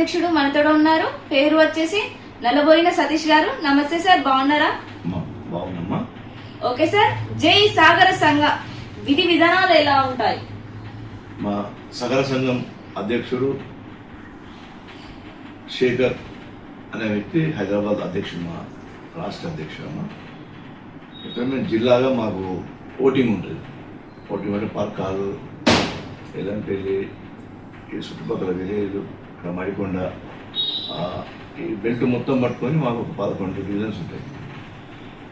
అధ్యక్షుడు మనతోడు ఉన్నారు. పేరు వచ్చేసి నల్లబోయిన సతీష్ గారు. నమస్తే సార్ బాగున్నారా? బాగుందమ్మా ఓకే సార్ జై సాగర సంఘ. విధి విధానాలు ఎలా ఉంటాయి? మా సగర సంఘం అధ్యక్షుడు శేఖర్ అనే వ్యక్తి హైదరాబాద్ అధ్యక్షుడు మా రాష్ట్ర అధ్యక్షుడు అమ్మా. ఇక్కడ మేము జిల్లాగా మాకు ఓటింగ్ ఉంటుంది. ఓటింగ్ అంటే పర్కాలు ఎల్లంపల్లి ఈ చుట్టుపక్కల విలేజ్లు ఇక్కడ మడికొండ ఈ బెల్ట్ మొత్తం పట్టుకొని మాకు ఒక పదకొండు డివిజన్స్ ఉంటాయి.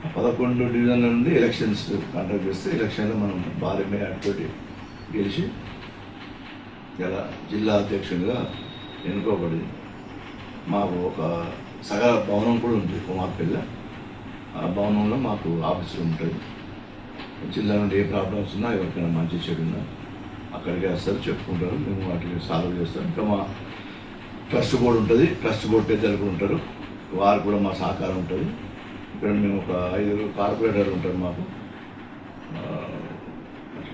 ఆ పదకొండు డివిజన్ల నుండి ఎలక్షన్స్ కండక్ట్ చేస్తే ఎలక్షన్లో మనం భారీ మేరతోటి గెలిచి ఇలా జిల్లా అధ్యక్షుడిగా ఎన్నుకోబడింది మాకు ఒక సగల భవనం కూడా ఉంది కుమార్పల్లి ఆ భవనంలో మాకు ఆఫీసులు ఉంటుంది జిల్లా నుండి ఏ ప్రాబ్లమ్స్ ఉన్నా ఎవరికైనా మంచి చెడున్నా అక్కడికి వస్తారు చెప్పుకుంటారు. మేము వాటిని సాల్వ్ చేస్తాం. ఇంకా మా ట్రస్ట్ బోర్డు ఉంటుంది. ట్రస్ట్ బోర్డు పెద్దలు కూడా ఉంటారు. వారు కూడా మా సహకారం ఉంటుంది. ఇక్కడ మేము ఒక ఐదుగురు కార్పొరేటర్లు ఉంటారు మాకు.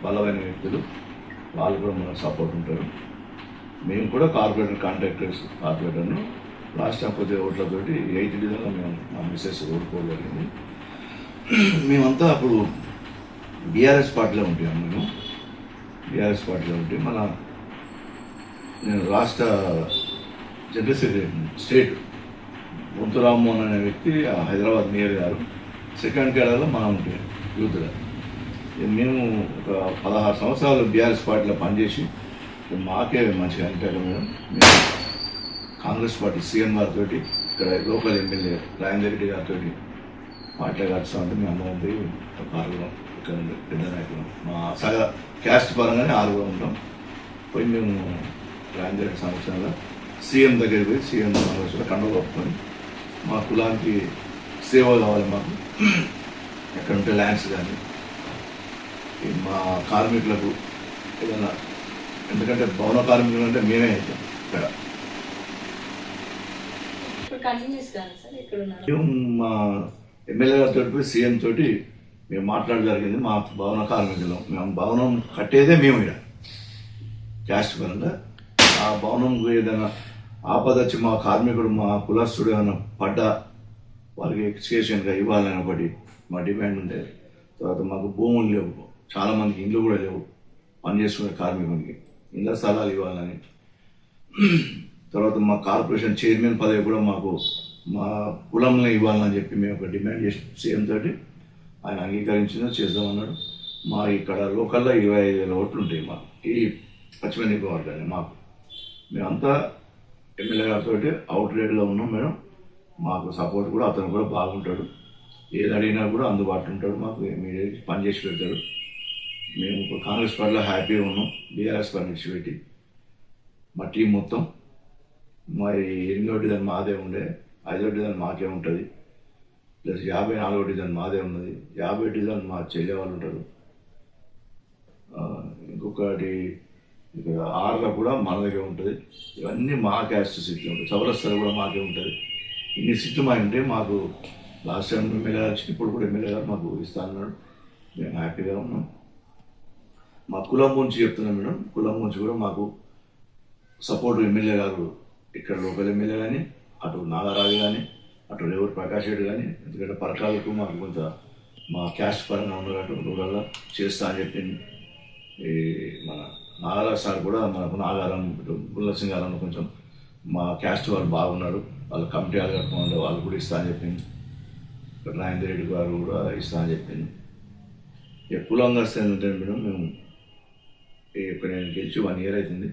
బలమైన వ్యక్తులు. వాళ్ళు కూడా మనకు సపోర్ట్ ఉంటారు. మేము కూడా కార్పొరేటర్ కాంట్రాక్టర్స్ కార్పొరేటర్ను లాస్ట్ టైం ఓట్లతోటి ఎయిత్ డివిజన్లో మేము మా మిస్సెస్ ఓడిపోగలిగింది మేమంతా అప్పుడు బీఆర్ఎస్ పార్టీలో ఉంటాం మేము. బీఆర్ఎస్ పార్టీలో ఉంటే మన నేను రాష్ట్ర జనరల్ స్టేట్. బొంతు రామ్మోహన్ అనే వ్యక్తి ఆ హైదరాబాద్ మేయర్ గారు. సెకండ్ కేడర్లో మనం ఉంటాయి యూత్గా. మేము ఒక పదహారు సంవత్సరాలు బీఆర్ఎస్ పార్టీలో పనిచేసి మాకే మంచిగా అనిపించాలి మేడం. మేము కాంగ్రెస్ పార్టీ సీఎం గారితో ఇక్కడ లోకల్ ఎమ్మెల్యే రాజేందర్ రెడ్డి గారితో పార్టీ కలుస్తా ఉంటే మేము అందరం పోయి ఒక ఆరుగురం ఇక్కడ పెద్ద నాయకులు మా సగ క్యాస్ట్ పరంగానే ఆరుగురం ఉంటాం పోయి మేము రాజేందర్ రెడ్డి సంవత్సరంలో సీఎం దగ్గరికి పోయి సీఎం సమావేశంలో కండవ కప్పుకొని మా కులానికి సేవ కావాలి మాకు. ఎక్కడ ఉంటే ల్యాండ్స్ కానీ మా కార్మికులకు ఏదైనా ఎందుకంటే భవన కార్మికులు అంటే మేమే అవుతాం ఇక్కడ. మా ఎమ్మెల్యే గారితో పోయి సీఎం తోటి మేము మాట్లాడడం జరిగింది మా భవన కార్మికులు. మేము భవనం కట్టేదే మేము ఇక్కడ. క్యాస్ట్ పరంగా ఆ భవనం ఏదైనా ఆపద వచ్చి మా కార్మికుడు మా కులస్తుడు ఏమైనా పడ్డ వాళ్ళకి ఎక్స్కేషన్గా ఇవ్వాలని ఒకటి మా డిమాండ్ ఉండేది. తర్వాత మాకు భూములు లేవు. చాలామందికి ఇండ్లు కూడా లేవు. పని చేసుకునే కార్మికునికి ఇళ్ళ స్థలాలు ఇవ్వాలని. తర్వాత మా కార్పొరేషన్ చైర్మన్ పదవి కూడా మాకు మా కులంలో ఇవ్వాలని చెప్పి మేము ఒక డిమాండ్ చేసి సీఎం తోటి ఆయన అంగీకరించిన చేద్దామన్నాడు. మా ఇక్కడ లోకల్లో ఇరవై ఐదు వేల ఓట్లు ఉంటాయి మాకు. ఈ పశ్చిమ నియోజకవర్గాన్ని మాకు. మేమంతా ఎమ్మెల్యే గారితో అవుట్ రేట్గా ఉన్నాం మేడం. మాకు సపోర్ట్ కూడా అతను కూడా బాగుంటాడు. ఏది అడిగినా కూడా అందుబాటులో ఉంటాడు. మాకు ఇమీడియట్ పని చేసి పెడతాడు. మేము ఇప్పుడు కాంగ్రెస్ పార్టీలో హ్యాపీగా ఉన్నాం. బీఆర్ఎస్ పార్టీ విడిచిపెట్టి మా టీం మొత్తం. మరి ఎనిమిదో డిజైన్ మాదే ఉండే. ఐదో డిజైన్ మాకే ఉంటుంది. ప్లస్ యాభై నాలుగో డిజైన్ మాదే ఉన్నది. యాభై డిజైన్ మా చెల్లె వాళ్ళు ఉంటారు. ఇంకొకటి ఇక్కడ కూడా మన దగ్గర ఉంటుంది. ఇవన్నీ మా క్యాస్ట్ సీట్లు ఉంటాయి. చౌరస్తాలు కూడా మాకే ఉంటుంది. ఇన్ని సీట్లు మా ఉంటే మాకు లాస్ట్ టైం ఎమ్మెల్యే గారు వచ్చి ఇప్పుడు కూడా ఎమ్మెల్యే గారు మాకు ఇస్తా అన్నాడు. మేము హ్యాపీగా ఉన్నాం. మా కులం గురించి చెప్తున్నాం మేడం. కులం గురించి కూడా మాకు సపోర్ట్ ఎమ్మెల్యే గారు ఇక్కడ లోకల్ ఎమ్మెల్యే కానీ అటు నాగరాజు కానీ అటు రేవూరు ప్రకాష్ రెడ్డి కానీ ఎందుకంటే పరకాలకు మాకు కొంత మా క్యాస్ట్ పరంగా ఉన్నారు అటు రూరల్లో చేస్తా అని చెప్పింది. ఈ మన నాగరాజు సార్ కూడా మనకు నాగారం ఇటు కొంచెం మా క్యాస్ట్ వాళ్ళు బాగున్నారు. వాళ్ళ కమిటీ వాళ్ళు కట్టుకున్నారు వాళ్ళు కూడా ఇస్తా అని చెప్పింది. ఇక్కడ రాజేంద్ర రెడ్డి గారు కూడా ఇస్తా అని చెప్పింది. ఇక కులంగా వస్తే ఏంటంటే మేడం మేము ఈ యొక్క నేను గెలిచి వన్ ఇయర్ అవుతుంది.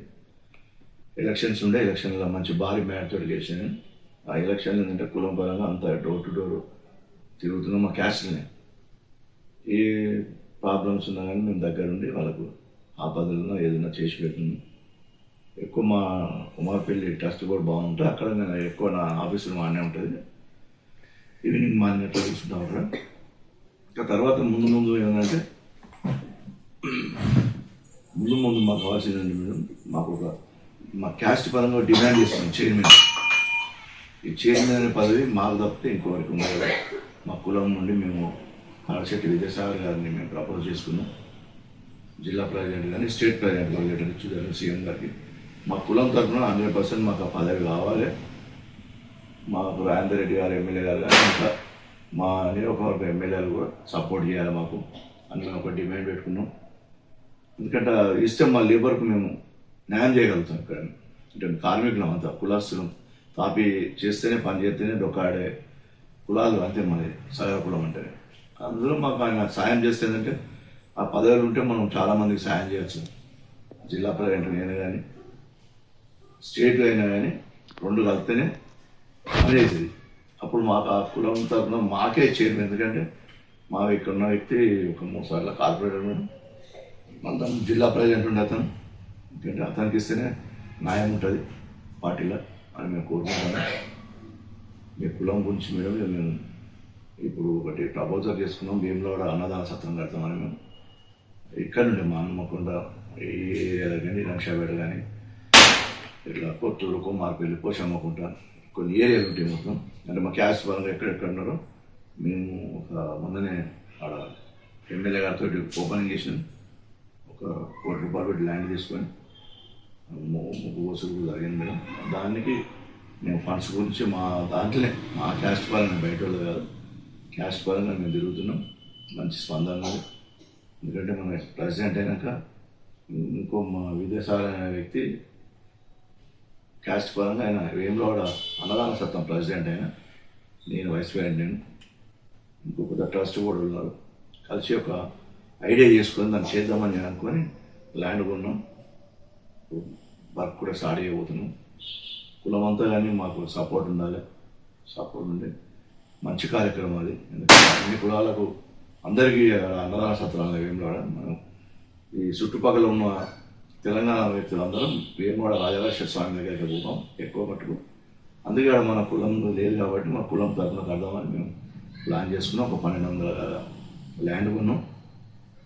ఎలక్షన్స్ ఉండే ఎలక్షన్లో మంచి భారీ మ్యాట్తో గెలిచాను. ఆ ఎలక్షన్ ఏంటంటే కులం పరంగా అంత డోర్ టు డోర్ తిరుగుతున్నాం మా క్యాస్ట్ని ఏ ప్రాబ్లమ్స్ ఉన్నా కానీ మేము దగ్గరుండి వాళ్ళకు ఆ ఆపదలను ఏదైనా చేసి పెడుతున్నాం ఎక్కువ మా కుమార్పల్లి ట్రస్ట్ కూడా బాగుంటుంది. అక్కడ నేను ఎక్కువ నా ఆఫీసులో మానే ఉంటుంది. ఈవినింగ్ మార్నింగ్ అట్లా కూర్చుంటాం అక్కడ. ఇంకా తర్వాత ముందు ముందు ఏంటంటే ముందు ముందు మాకు కావాల్సిందండి మేడం? మాకు ఒక మా క్యాస్ట్ పరంగా డిమాండ్ చేస్తాం చైర్మన్. ఈ చైర్మన్ అనే పదవి మాకు తప్పితే ఇంకోవరకు మా కులం నుండి మేము కళశెట్టి విద్యాసాగర్ గారిని మేము ప్రపోజ్ చేసుకున్నాం. జిల్లా ప్రెసిడెంట్ కానీ స్టేట్ ప్రెసిడెంట్ కానీ లెటర్ సీఎం గారికి. మా కులం తరఫున హండ్రెడ్ పర్సెంట్ మాకు ఆ పదవి కావాలి. మాకు రాజేందర్ రెడ్డి గారు ఎమ్మెల్యే గారు కానీ ఇంకా మా నియోజకవర్గ ఎమ్మెల్యేలు కూడా సపోర్ట్ చేయాలి మాకు. అని మేము ఒక డిమాండ్ పెట్టుకున్నాం. ఎందుకంటే ఇస్తే మా లేబర్కు మేము న్యాయం చేయగలుగుతాం ఇక్కడ. అంటే కార్మికులం అంతా కులాస్తులం. తాపి చేస్తేనే పని చేస్తేనే డొక్కాడే కులాలు అంతే మనది సగర కులం అంటే అందులో మాకు ఆయన సాయం చేస్తేనంటే ఆ పదవులు ఉంటే మనం చాలా మందికి సాయం చేయొచ్చు. జిల్లా ప్రెసిడెంట్ అయినా కానీ స్టేట్ అయినా కానీ రెండు కలిపితేనే పనిచేసేది. అప్పుడు మాకు ఆ కులం తరఫున మాకే చేరు ఎందుకంటే మా ఇక్కడ ఉన్న వ్యక్తి ఒక మూడు సార్లు కార్పొరేటర్ మేడం మన జిల్లా ప్రెసిడెంట్ ఉండే అతను. ఎందుకంటే అతనికి ఇస్తేనే న్యాయం ఉంటుంది పార్టీలో అని మేము కోరుకుంటాము మీ కులం గురించి మేడం మేము ఇప్పుడు ఒకటి ప్రపోజల్ చేసుకున్నాం. భీమలో అన్నదాన సత్రం కడతామని మేము ఇక్కడ నుండి మా హనుమకొండ ఈ ఏరియాలో కానీ రంక్షాపేట కానీ ఇట్లా కొత్తూరు కుమార్పల్లి పోషమ్మకుంట కొన్ని ఏరియాలు ఉంటాయి మొత్తం. అంటే మా క్యాస్ట్ పరంగా ఎక్కడెక్కడ ఉన్నారో మేము ఒక మొన్ననే ఆడ ఎమ్మెల్యే గారితో ఓపెనింగ్ చేసినాం. ఒక కోటి రూపాయలు పెట్టి ల్యాండ్ తీసుకొని ముగ్గు వసూలు జరిగింది మేడం. దానికి మేము ఫండ్స్ గురించి మా దాంట్లోనే మా క్యాస్ట్ పరంగా బయట వాళ్ళు కాదు. క్యాస్ట్ పరంగా మేము తిరుగుతున్నాం. మంచి స్పందన ఎందుకంటే మన ప్రెసిడెంట్ అయినాక ఇంకో మా విదేశాల వ్యక్తి క్యాస్ట్ పరంగా ఆయన వేములవాడ అన్నదాన సత్తం ప్రెసిడెంట్ అయినా నేను వైస్ ప్రెసిడెంట్ నేను ఇంకొక ట్రస్ట్ కూడా ఉన్నారు. కలిసి ఒక ఐడియా చేసుకొని దాన్ని చేద్దామని నేను అనుకొని ల్యాండ్ కొన్నాం. వర్క్ కూడా స్టార్ట్ చేయబోతున్నాం. కులం అంతా కానీ మాకు సపోర్ట్ ఉండాలి. సపోర్ట్ ఉండే మంచి కార్యక్రమం అది. ఎందుకంటే అన్ని కులాలకు అందరికీ అన్నదాన సత్రాలు వేములవాడ మనం ఈ చుట్టుపక్కల ఉన్న తెలంగాణ వ్యక్తులందరం వేమవాడ రాజరాజేశ్వర స్వామి దగ్గరికి పోతాం. ఎక్కువ మట్టుకు. అందుకే ఆడ మన కులం లేదు కాబట్టి మా కులం తరఫున కడదామని మేము ప్లాన్ చేసుకున్నాం. ఒక పన్నెండు వందల ల్యాండ్ కొన్నాం.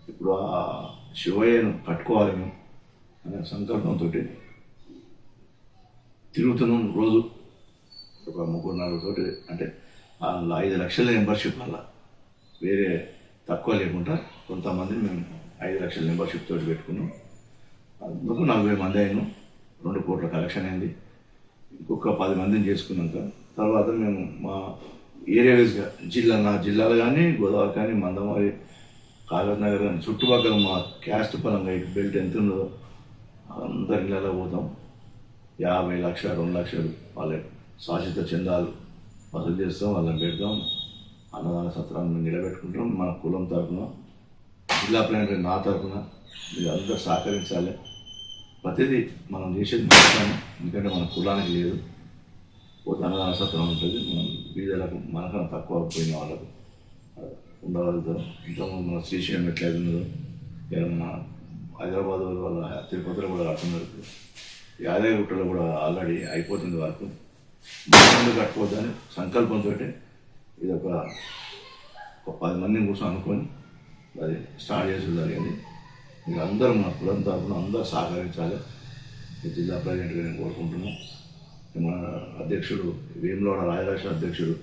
ఇప్పుడు ఆ శివయ్యను కట్టుకోవాలి మేము అనే సంకల్పంతో తిరుగుతున్నాం రోజు. ఒక ముగ్గురు నలుగురితోటి అంటే ఐదు లక్షల మెంబర్షిప్ వల్ల వేరే తక్కువ లేకుండా కొంతమంది మేము ఐదు లక్షల మెంబర్షిప్ తోటి పెట్టుకున్నాం. అందుకు నలభై మంది అయినాం. రెండు కోట్ల కలెక్షన్ అయింది. ఇంకొక పది మందిని చేసుకున్నాక తర్వాత మేము మా ఏరియా వైజ్గా జిల్లా నా జిల్లాలో కానీ గోదావరి కానీ మందమారి కాగజ్ నగర్ కానీ చుట్టుపక్కల మా క్యాస్ట్ పరంగా ఇటు బెల్ట్ ఎంత ఉందో అందరి ఇళ్ళలో పోతాం. యాభై లక్షలు రెండు లక్షలు వాళ్ళ శాశ్వత చందాలు వసూలు చేస్తాం వాళ్ళని పెడతాం. అన్నదాన సత్రాన్ని నిలబెట్టుకుంటాం మన కులం తరఫున జిల్లా ప్లాన్ నా తరఫున మీరు అందరూ సహకరించాలి. ప్రతిదీ మనం చేసేది మాత్రమే ఎందుకంటే మన కులానికి లేదు. పోతే అన్నదాన సత్రం ఉంటుంది. మనం బీదలకు మనకన్నా తక్కువ పోయిన వాళ్ళకు ఉండగలుగుతాం. ఇంతకుముందు మన శ్రీశైలం ఎట్లయితే ఉన్నదో మన హైదరాబాద్ వాళ్ళ తిరుపతిలో కూడా కడుతున్నారు యాదగిరిగుట్టలో కూడా ఆల్రెడీ అయిపోతుంది వరకు. ముందు కట్టుకోవద్దని సంకల్పంతో ఇది ఒక ఒక పది మందిని కూర్చొని అనుకొని అది స్టార్ట్ చేసి జరిగింది. మీరు అందరూ మన కులం తరఫున అందరూ సహకరించాలి. ఈ జిల్లా ప్రెసిడెంట్గా నేను కోరుకుంటున్నాను మన అధ్యక్షుడు వేములవాడ రాజరాష్ట్ర అధ్యక్షుడు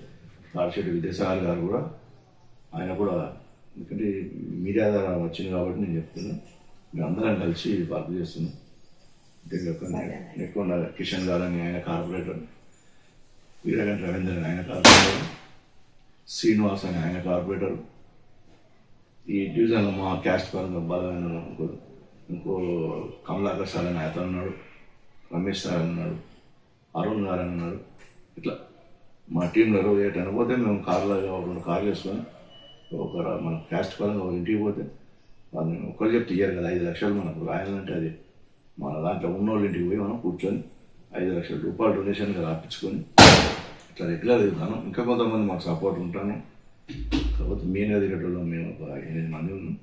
తాడిశెట్టి విద్యాసాగర్ గారు కూడా ఆయన కూడా ఎందుకంటే మీడియా ద్వారా వచ్చింది కాబట్టి నేను చెప్తున్నాను మేము అందరం కలిసి వర్క్ చేస్తున్నాం. నెక్కొండ కిషన్ గారు అని ఆయన కార్పొరేటర్ వీరగంట రవీంద్ర ఆయన కార్పొరేటర్. శ్రీనివాస్ అని ఆయన కార్పొరేటర్. ఈ డివిజన్లో మా క్యాస్ట్ పరంగా బలమైన ఇంకో ఇంకో కమలాకర్ సార్ అని అతను ఉన్నాడు రమేష్ సార్ అన్నాడు ఉన్నాడు అరుణ్ గారు అని ఉన్నాడు. ఇట్లా మా టీంలో ఇరవై ఏట పోతే మేము కార్లో రెండు కార్లు వేసుకొని ఒక మన క్యాస్ట్ పరంగా ఒక ఇంటికి పోతే వాళ్ళని ఒకరు చెప్తే ఇయ్యారు కదా ఐదు లక్షలు మనకు రాయాలంటే అది మన దాంట్లో ఉన్నోళ్ళ ఇంటికి పోయి మనం కూర్చొని ఐదు లక్షల రూపాయలు డొనేషన్గా రాపించుకొని ఇట్లా రెగ్యులర్ వెళ్తాను ఇంకా కొంతమంది మాకు సపోర్ట్ ఉంటాను. కాకపోతే మీ ఎదిగేటోళ్ళు మేము ఒక ఎనిమిది మంది ఉన్నాం.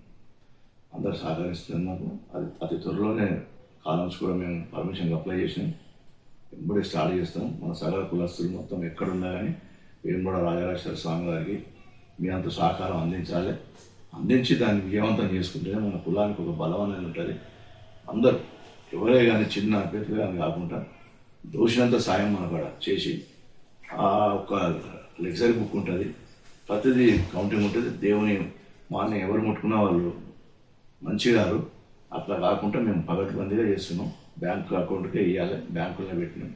అందరు సహకరిస్తున్నారు మాకు. అది అతి త్వరలోనే కాలమ్స్ కూడా మేము పర్మిషన్కి అప్లై చేసాం ఇప్పుడే స్టార్ట్ చేస్తాం. మన సగల కులస్తులు మొత్తం ఎక్కడున్నా కానీ మేము కూడా రాజరాజేశ్వర స్వామి గారికి మీ అంత సహకారం అందించాలి. అందించి దాన్ని విజయవంతం చేసుకుంటేనే మన కులానికి ఒక బలం అనేది ఉంటుంది. అందరూ ఎవరే కానీ చిన్న పెద్దగా కానీ కాకుండా దోషినంత సాయం మన కూడా చేసి ఒక లెగ్జరీ బుక్ ఉంటుంది. ప్రతిదీ కౌంటింగ్ ఉంటుంది. దేవుని మాని ఎవరు ముట్టుకున్న వాళ్ళు మంచిగారు అట్లా కాకుండా మేము పగటిబందీగా చేస్తున్నాం. బ్యాంక్ అకౌంట్కే ఇవ్వాలి బ్యాంకులో పెట్టినాం.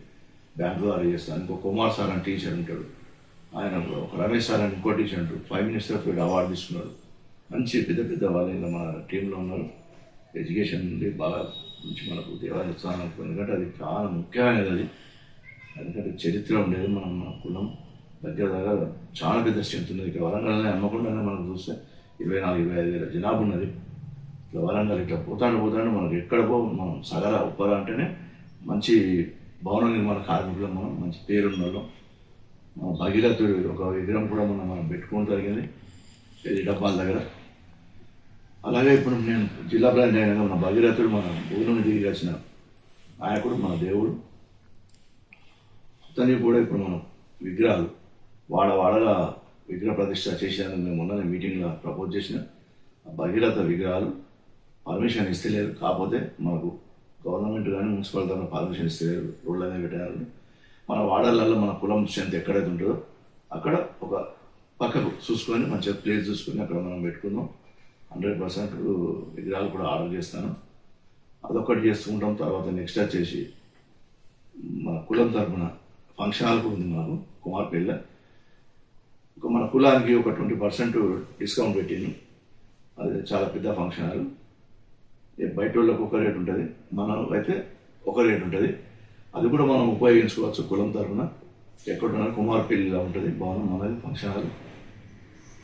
బ్యాంకు ద్వారా చేస్తాను ఇంకో కుమార్ సార్ అని టీచర్ ఉంటాడు. ఆయన ఒక రమేష్ సార్ అని ఇంకో టీచర్ ఉంటాడు. ఫైవ్ మినిస్టర్ తోటి అవార్డు తీసుకున్నాడు. మంచి పెద్ద పెద్ద వాళ్ళు ఇలా మన టీంలో ఉన్నారు. ఎడ్యుకేషన్ నుండి బాగా మంచి మనకు దేవాలయ స్థానం ఎందుకంటే అది చాలా ముఖ్యమైనది అది. ఎందుకంటే చరిత్ర ఉండేది మనం మన కులం దగ్గర దగ్గర చాలా పెద్ద స్ట్రెంత్ ఉన్నది. ఇక్కడ వరంగల్ని అమ్మకుండానే మనం చూస్తే ఇరవై నాలుగు ఇరవై ఐదు వేల జనాభా ఉన్నది. ఇట్లా వరంగల్ ఇట్లా పోతాడు పోతాడు మనకు ఎక్కడ పో మనం సగర ఉప్పర అంటేనే మంచి భవన నిర్మాణ కార్మికులు మనం మంచి పేరున్న వాళ్ళం మన భగీరథుడు ఒక విగ్రహం కూడా మనం మనం పెట్టుకోవడం జరిగింది. ఇది డబ్బాల దగ్గర. అలాగే ఇప్పుడు నేను జిల్లా ప్లాన్ అయినా మన భగీరథుడు మన భూమిని దిగి వచ్చిన నాయకుడు మన దేవుడు. అతనికి కూడా ఇప్పుడు మనం విగ్రహాలు వాడ వాడగా విగ్రహ ప్రతిష్ట చేశాను మేము మొన్న మీటింగ్లో ప్రపోజ్ చేసిన భగీరథ విగ్రహాలు పర్మిషన్ ఇస్తలేరు. కాకపోతే మనకు గవర్నమెంట్ కానీ మున్సిపాలిటీ కానీ పర్మిషన్ ఇస్తలేరు. రోడ్ల మీద పెట్టారు మన వాడలలో మన కులం స్ట్రెంత్ ఎక్కడైతే ఉంటుందో అక్కడ ఒక పక్కకు చూసుకొని మంచిగా ప్లేస్ చూసుకొని అక్కడ మనం పెట్టుకుందాం. హండ్రెడ్ పర్సెంట్ విగ్రహాలు కూడా ఆర్డర్ చేస్తాను. అదొకటి చేసుకుంటాం తర్వాత నెక్స్ట్ వచ్చేసి మన కులం తరఫున ఫంక్షన్ హాల్ కూడా ఉంది మనకు కుమార్పేళ్ళ ఒక మన కులానికి ఒక ట్వంటీ పర్సెంట్ డిస్కౌంట్ పెట్టింది అది చాలా పెద్ద ఫంక్షన్ హాల్ బయట వాళ్ళకి ఒక రేట్ ఉంటుంది మనకు అయితే ఒక రేట్ ఉంటుంది. అది కూడా మనం ఉపయోగించుకోవచ్చు కులం తరపున ఎక్కడున్నా కుమార్పల్లిలో ఉంటుంది భవనం మనది ఫంక్షన్ హాల్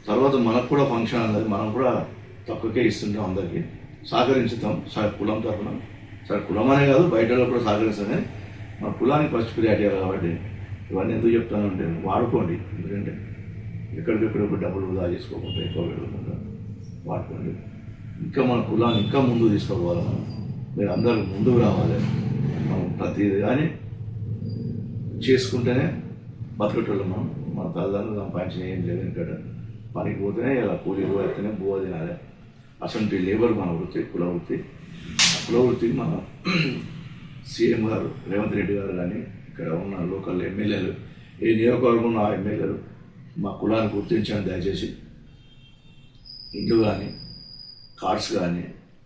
తర్వాత మనకు కూడా ఫంక్షన్ హాల్ అది మనం కూడా తక్కువకే ఇస్తుంటాం అందరికీ. సహకరించుతాం సార్ కులం తరపున సార్ కులం అనే కాదు బయట వాళ్ళు కూడా సహకరిస్తాం. కానీ మన కులానికి ఫస్ట్ ప్రియారిటీ కాబట్టి ఇవన్నీ ఎందుకు చెప్తానంటే వాడుకోండి. ఎందుకంటే ఎక్కడికెక్కడ డబ్బులు వృధా చేసుకోకుండా ఎక్కువ వెళ్ళకుండా వాడుకోండి. ఇంకా మన కులాన్ని ఇంకా ముందుకు తీసుకోవాలి మనం. మీరు అందరూ ముందుకు రావాలి. మనం ప్రతిది కానీ చేసుకుంటేనే బతకటోళ్ళు మనం. మన తల్లిదండ్రులు సంపాదించిన ఏం లేదు ఎందుకంటే పనికి పోతేనే ఇలా కూలి పోతేనే బువ్వ తినాలి. అసలు లేబర్ మన వృత్తి కుల వృత్తి. ఆ కుల వృత్తికి మన సీఎం గారు రేవంత్ రెడ్డి గారు కానీ ఇక్కడ ఉన్న లోకల్ ఎమ్మెల్యేలు ఏ నియోజకవర్గం ఉన్న ఆ ఎమ్మెల్యేలు మా కులాన్ని గుర్తించండి దయచేసి. ఇండ్లు కానీ కార్డ్స్ కానీ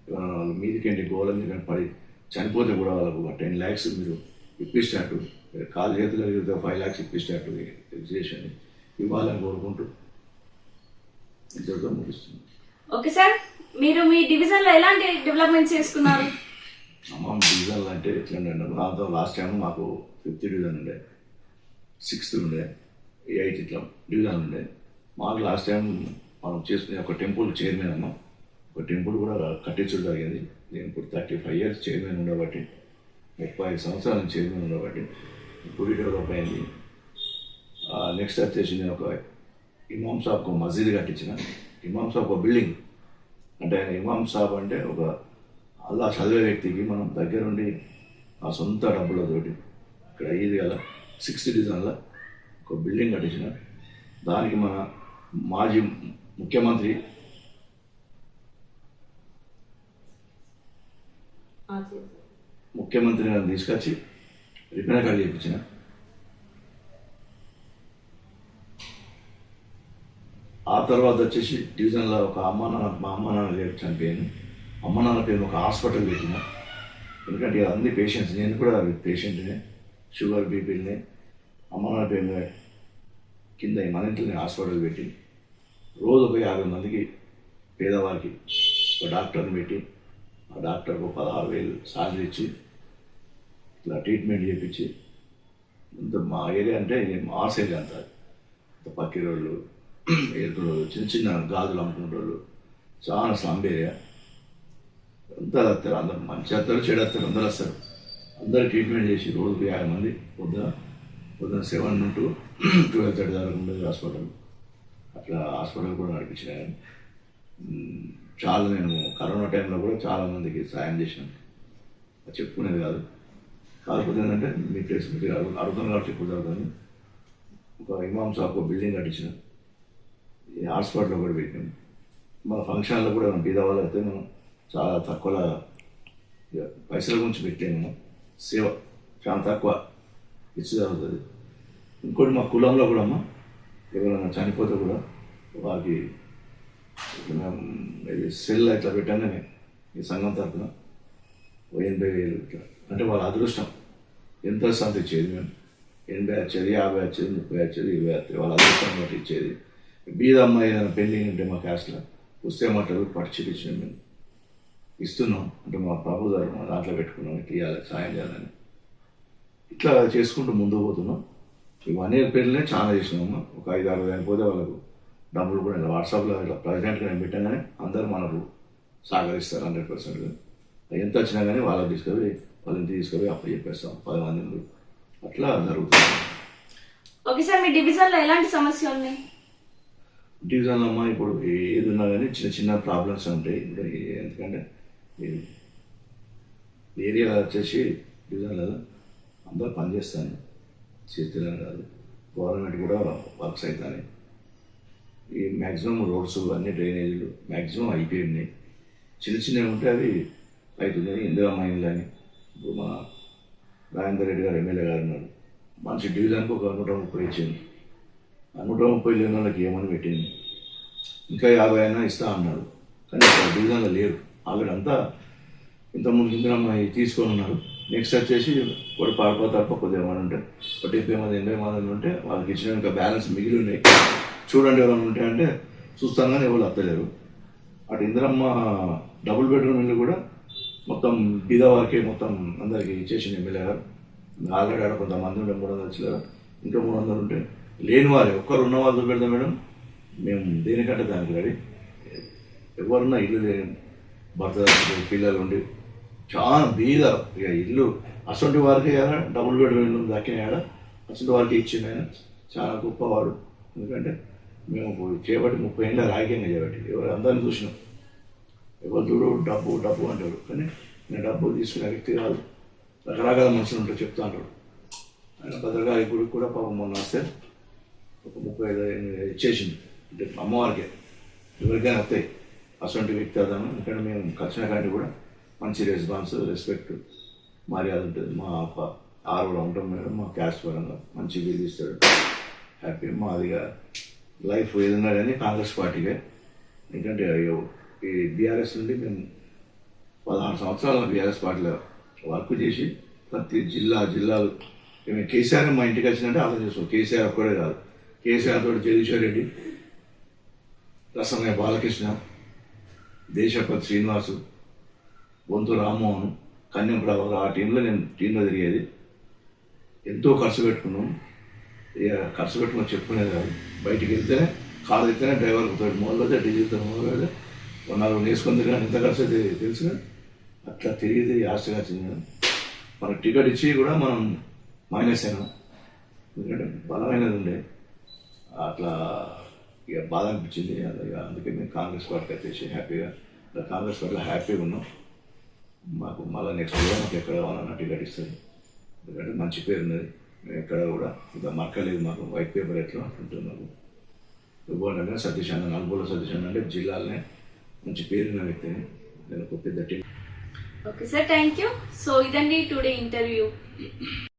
ఏమైనా వాళ్ళు మీదికెండి గోళంది కానీ పడి చనిపోతే కూడా వాళ్ళకు ఒక టెన్ ల్యాక్స్ మీరు ఇప్పించినట్టు కాలు చేతులు ఫైవ్ ల్యాక్స్ ఇప్పించినట్టు రిజిస్ట్రేషన్ ఇవ్వాలని కోరుకుంటూ ఇంతటితో ముగిస్తుంది ఓకే సార్ మీరు మీ డివిజన్లో ఎలాంటి డెవలప్మెంట్ చేసుకున్నారు? అమ్మ డివిజన్లు అంటే ఎట్లండి దాంతో లాస్ట్ టైం మాకు ఫిఫ్త్ డివిజన్ ఉండే సిక్స్త్ ఉండే ఎయిత్ ఇట్లా డివిజన్ ఉండే. మాకు లాస్ట్ టైం మనం చేసుకునే ఒక టెంపుల్ చైర్మన్ అమ్మ ఒక టెంపుల్ కూడా కట్టించడం జరిగింది. నేను ఇప్పుడు థర్టీ ఫైవ్ ఇయర్స్ చైర్మన్ ఉండబట్టి ముప్పై ఐదు సంవత్సరాల నుంచి చైర్మన్ ఉండబట్టి గుడి డెవలప్ అయింది. నెక్స్ట్ వచ్చేసి నేను ఒక ఇమాం సాబ్కి ఒక మసీద్ కట్టించిన. ఇమాం సాబ్ ఒక బిల్డింగ్ అంటే ఆయన ఇమాం సాబ్ అంటే ఒక అల్లా చదివే వ్యక్తికి మనం దగ్గరుండి ఆ సొంత డబ్బులతోటి ఇక్కడ ఐదు గల సిక్స్త్ డివిజన్లో ఒక బిల్డింగ్ కట్టించిన. దానికి మన మాజీ ముఖ్యమంత్రి ముఖ్యమంత్రి గారిని తీసుకొచ్చి రిపేర్ కార్డు చేయించిన. ఆ తర్వాత వచ్చేసి డివిజన్లో ఒక అమ్మ నాన్న మా అమ్మ నాన్న లేరు చనిపోయాను అమ్మ నాన్న పేరు ఒక హాస్పిటల్ పెట్టిన. ఎందుకంటే అన్ని పేషెంట్స్ నేను కూడా పేషెంట్నే షుగర్ బీపీని అమ్మ నాన్న పేరు కింద మన ఇంట్లోనే హాస్పిటల్ పెట్టి రోజు ఒక యాభై మందికి పేదవారికి ఒక డాక్టర్ని పెట్టి ఆ డాక్టర్కు పదహారు వేలు సాలరీ ఇచ్చి ఇట్లా ట్రీట్మెంట్ చేయించి ఇంత మా ఏరియా అంటే మాస్ ఏరియా అంతా. ఇంత పక్కిరోళ్ళు ఏరుకులు చిన్న చిన్న గాజులు అమ్ముకునే వాళ్ళు చాలా స్లమ్ ఏరియా. అంతా వస్తారు అందరు మంచి వస్తారు చెడు వస్తారు అందరు వస్తారు. అందరు ట్రీట్మెంట్ చేసి రోజుకు యాభై మంది పొద్దున పొద్దున సెవెన్ టు ట్వెల్వ్ థర్టీ దాకా ఉండేది హాస్పిటల్ అట్లా హాస్పిటల్ కూడా నడిపించినాను చాలా నేను కరోనా టైంలో కూడా చాలామందికి సాయం చేశాను చెప్పుకునేది కాదు. కాకపోతే ఏంటంటే మీ ప్లేస్ మీరు అర్థం కాబట్టి చెప్పుకుంటాను ఒక ఇమాం సాబ్ ఒక బిల్డింగ్ కట్టించిన ఈ హాస్పిటల్లో కూడా పెట్టాను. మన ఫంక్షన్లో కూడా మనం బీద వాళ్ళు అయితే మనం చాలా తక్కువ ఇక పైసల గురించి పెట్టాము సేవ చాలా తక్కువ. ఇచ్చి జరుగుతుంది ఇంకోటి మా కులంలో కూడా అమ్మ ఎవరైనా చనిపోతే కూడా వారికి ఇది సెల్ ఇట్లా పెట్టానే ఈ సంఘం తరఫున ఎనభై వేలు ఇట్లా. అంటే వాళ్ళ అదృష్టం. ఎంత వస్తే ఇచ్చేది మేము? ఎనభై వచ్చేది యాభై వచ్చేది ముప్పై వచ్చేది ఇరవై వచ్చేది. వాళ్ళ అదృష్టం బట్టి ఇచ్చేది. బీద అమ్మాయి ఏదైనా పెళ్ళి ఉంటే మా క్యాస్ట్లో వస్తే మాట్లాడు పట్టు మేము. ఇస్తున్నాం. అంటే మా ప్రభు గారు మా దాంట్లో పెట్టుకున్నాం. ఇట్లా ఇవ్వాలి సాయం చేయాలని. ఇట్లా చేసుకుంటూ ముందుకు పోతున్నాం. ఇవన్నీ పెళ్ళినే చాలా చేసినాము ఒక ఐదు ఆరు వేలు పోతే వాళ్ళకు డబ్బులు కూడా ఇలా వాట్సాప్లో ఇట్లా ప్రజెంట్గా నేను పెట్టగానే అందరూ మనకు సహకరిస్తారు హండ్రెడ్ పర్సెంట్. ఎంత వచ్చినా కానీ వాళ్ళకి తీసుకొని వాళ్ళని తీసుకొని అప్పు చెప్పేస్తాం. పది మంది. అట్లా జరుగుతుంది. ఓకే సార్ మీ డివిజన్లో ఎలాంటి ఉన్నాయి? డివిజన్లో అమ్మా ఇప్పుడు ఏది ఉన్నా కానీ చిన్న చిన్న ప్రాబ్లమ్స్ ఉంటాయి. ఇప్పుడు ఎందుకంటే ఏరియా వచ్చేసి డివిజన్లలో అందరూ పనిచేస్తాను చేతిలో కాదు. గవర్నమెంట్ కూడా వర్క్స్ అవుతాయి ఈ మ్యాక్సిమం రోడ్స్ అన్ని డ్రైనేజీలు మ్యాక్సిమం అయిపోయినాయి చిన్న చిన్నవి ఉంటే అవి అవుతున్నాయి ఇందిరా మైన్లు అని. ఇప్పుడు మా రాజేందర్ రెడ్డి గారు ఎమ్మెల్యే గారు ఉన్నారు. మంచి డివిజన్కి ఒక నూట ముప్పై ఇచ్చింది. ఆ నూట ముప్పై లేని వాళ్ళకి ఏమని పెట్టింది? ఇంకా యాభై అయినా ఇస్తా అన్నాడు కానీ డివిజన్లో లేరు. ఆవిడంతా ఇంతకుముందు ఇందిరమ్మాయి తీసుకొని ఉన్నారు. నెక్స్ట్ వచ్చేసి ఒకటి పాడిపో తప్ప కొద్దిగా ఏమైనా ఉంటే ఒక డెబ్బై మంది ఎనభై మంది ఉంటే వాళ్ళకి ఇచ్చిన ఇంకా బ్యాలెన్స్ మిగిలి ఉన్నాయి. చూడండి ఎవరైనా ఉంటే అంటే చూస్తాను కానీ ఎవరు అత్తలేరు. అటు ఇందిరమ్మ డబుల్ బెడ్రూమ్ ఇల్లు కూడా మొత్తం బీద వరకే మొత్తం అందరికి ఇచ్చేసింది ఎమ్మెల్యే గారు. ఆల్రెడీ ఆడ కొంతమంది ఉండే మూడు వందలు వచ్చారు ఇంకా మూడు వందలు ఉంటే లేని వారే ఒక్కరు ఉన్న వాళ్ళు పెడతాం మేడం. మేము దేనికంటే దానికి రెడీ. ఎవరున్నా ఇల్లు లేని భర్త పిల్లలు ఉండి చాలా బీద. ఇక ఇల్లు అసొంటి వారికి ఏడా డబుల్ బెడ్రూమ్ ఇల్లు దక్కినాడ అసలు వారికి ఇచ్చింది ఆయన. చాలా గొప్పవాడు. ఎందుకంటే మేము చేపట్టి ముప్పై ఏళ్ళ రాజకీయంగా చేపట్టి ఎవరు అందరిని చూసినాం. ఎవరు చూడు డబ్బు డబ్బు అంటారు కానీ నేను డబ్బు తీసుకునే వ్యక్తి కాదు. రకరకాల మనుషులు ఉంటారు చెప్తా అంటాడు ఆయన భద్రకాళి గుడికి కూడా పాపం మొన్న వస్తే ఒక ముప్పై ఐదు ఐదు ఇచ్చేసింది అంటే అమ్మవారికే. ఎవరికైనా వస్తాయి. అటువంటి వ్యక్తి అదాను ఎందుకంటే మేము ఖర్చున కంటే కూడా మంచి రెస్పాన్స్ రెస్పెక్ట్ మర్యాద ఉంటుంది. మా ఆరులో ఉంటాం మేడం మా క్యాస్ట్ పరంగా మంచి బిల్ ఇస్తాడు హ్యాపీ మాదిగా లైఫ్ ఏదన్నా కానీ కాంగ్రెస్ పార్టీకే. ఎందుకంటే అయ్యో ఈ బీఆర్ఎస్ నుండి మేము పదహారు సంవత్సరాల బీఆర్ఎస్ పార్టీలో వర్క్ చేసి ప్రతి జిల్లా జిల్లాలు మేము కేసీఆర్ మా ఇంటికి వచ్చినట్టే అర్థం చేసుకో కేసీఆర్ ఒక్కడే కాదు. కేసీఆర్ తోటి జగదీశ్వర్ రెడ్డి రసమయ్య బాలకృష్ణ దేశపతి శ్రీనివాసు బొంతు రామ్మోహన్ కన్యం ప్రభాకర్ ఆ టీంలో నేను టీంలో తిరిగేది. ఎంతో ఖర్చు పెట్టుకున్నాం. ఇక ఖర్చు పెట్టుకుని చెప్పుకునేది కాదు. బయటికి వెళ్తేనే కారు ఎత్తేనే డ్రైవర్ తోటి మొదలు డీజిల్తో మొదలు పెడితే ఒక నాలుగు వేసుకొని కానీ ఎంత ఖర్చు అయితే తెలుసు అట్లా తిరిగి తిరిగి ఆశగా వచ్చింది మనకు టికెట్ ఇచ్చి కూడా మనం మైనస్ అయినాం. ఎందుకంటే బలమైనది ఉండే. అట్లా ఇక బాధ అనిపించింది. అందుకే మేము కాంగ్రెస్ పార్టీకి అయితే హ్యాపీగా కాంగ్రెస్ పట్ల హ్యాపీగా ఉన్నాం. మాకు మళ్ళీ నెక్స్ట్ కూడా మాకు ఎక్కడ కావాలన్నా టికెట్ ఇస్తుంది ఎందుకంటే మంచి పేరు ఉన్నది. ఎక్కడ కూడా ఇంకా మక్కలేదు మాకు. వైట్ పేపర్ ఎట్లా ఉంటుంది మాకు. ఇవ్వండి సతీష్ అన్న నలుగురు సతీష్ అన్న అంటే జిల్లాలనే మంచి పేరున్న వ్యక్తిని నేను ఒక పెద్ద team okay sir thank you so ఇదండి టుడే ఇంటర్వ్యూ